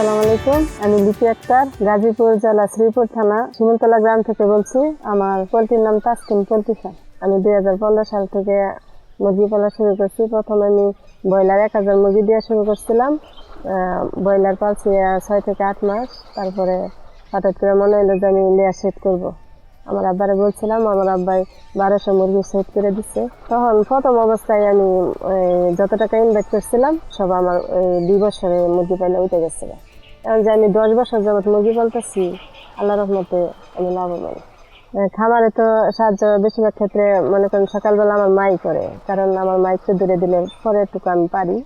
আসসালামু আলাইকুম। আমি লিপি আক্তার, গাজীপুর জেলা শ্রীপুর থানা, শিমুলতলা গ্রাম থেকে বলছি, আমার পোলট্রির নাম তাসকিন পোলট্রি ফার্ম আমি দুই হাজার পনেরো সাল থেকে মুরগি পালা শুরু করছি। প্রথমে আমি ব্রয়লার এক হাজার মুরগি দিয়ে শুরু করছিলাম। ব্রয়লার পালছি ছয় থেকে আট মাস। তারপরে হঠাৎ করে মনে হলো যে আমি লেয়ার সেট করব। আমার আব্বারে বলছিলাম, আমার আব্বাই বারোশো মুরগি সেট করে দিচ্ছে তখন প্রথম অবস্থায় আমি যত টাকা ইনভেস্ট করছিলাম, সব আমার দুই বছরে মুরগি পাইলে উঠে গেছিল। কারণ যে আমি দশ বছর যাবত মুরগি বলতেছি আল্লাহ রহমতে আমি লাভবান। খামারে তো সাহায্য বেশিরভাগ ক্ষেত্রে মনে করেন সকালবেলা আমার মাই করে, কারণ আমার মাই একটু দূরে দিলে পরে একটু আমি পারি,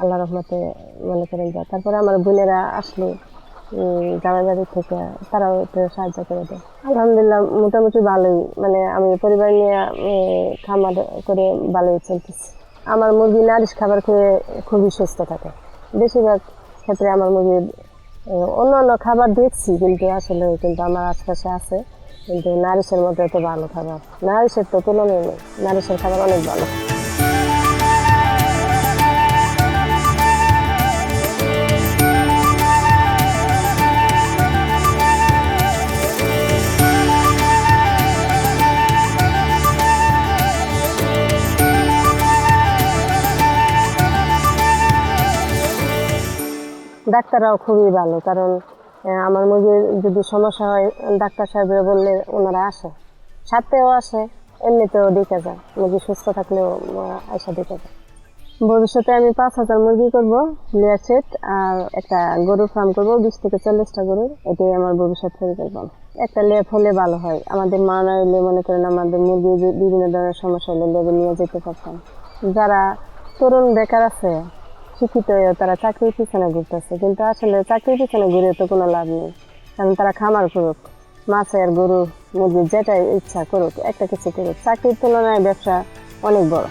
আল্লাহ রহমতে মনে করেন যা। তারপরে আমার বোনেরা আসলে জামাই বাড়ি থেকে তারাও একটু সাহায্য করে দেয়। আলহামদুলিল্লাহ মোটামুটি ভালোই মানে আমি পরিবার নিয়ে খামার করে ভালোই চলতেছি। আমার মুরগি নারিশ খাবার খেয়ে খুবই সুস্থ থাকে। বেশিরভাগ ক্ষেত্রে আমার মুরগি অন্য অন্য খাবার দেখছি, কিন্তু আসলে কিন্তু আমার আশপাশে আছে। কিন্তু নারিশের মধ্যে এত ভালো খাবার। নারিশের তো তুলনায় নেই। নারিশের খাবার অনেক ভালো। ডাক্তাররাও খুবই ভালো, কারণ আমার মুরগির যদি সমস্যা হয়, ডাক্তার সাহেবরা বললে ওনারা আসে। সাথেও আসে, এমনিতেও দেখে যায়। মুরগি সুস্থ থাকলেও আইসা দেখে যায়। ভবিষ্যতে আমি পাঁচ হাজার মুরগি করব লেয়ার সেট, আর একটা গরুর ফার্ম করব, বিশ থেকে চল্লিশটা গরুর। এটাই আমার ভবিষ্যৎ পরিকল্পনা একটা লেপ হলে ভালো হয়। আমাদের মা না মনে করেন আমাদের মুরগি বিভিন্ন ধরনের সমস্যা হলে লেবে নিয়ে যেতে পারতাম। যারা তরুণ বেকার আছে শিক্ষিত হয়েও তারা চাকরির পিছনে ঘুরতেছে, কিন্তু আসলে চাকরির পিছনে ঘুরে তো কোনো লাভ নেই। কারণ তারা খামার করুক মাছের গরু মুরগি যেটাই ইচ্ছা করুক, একটা কিছু করুক। চাকরির তুলনায় ব্যবসা অনেক বড়।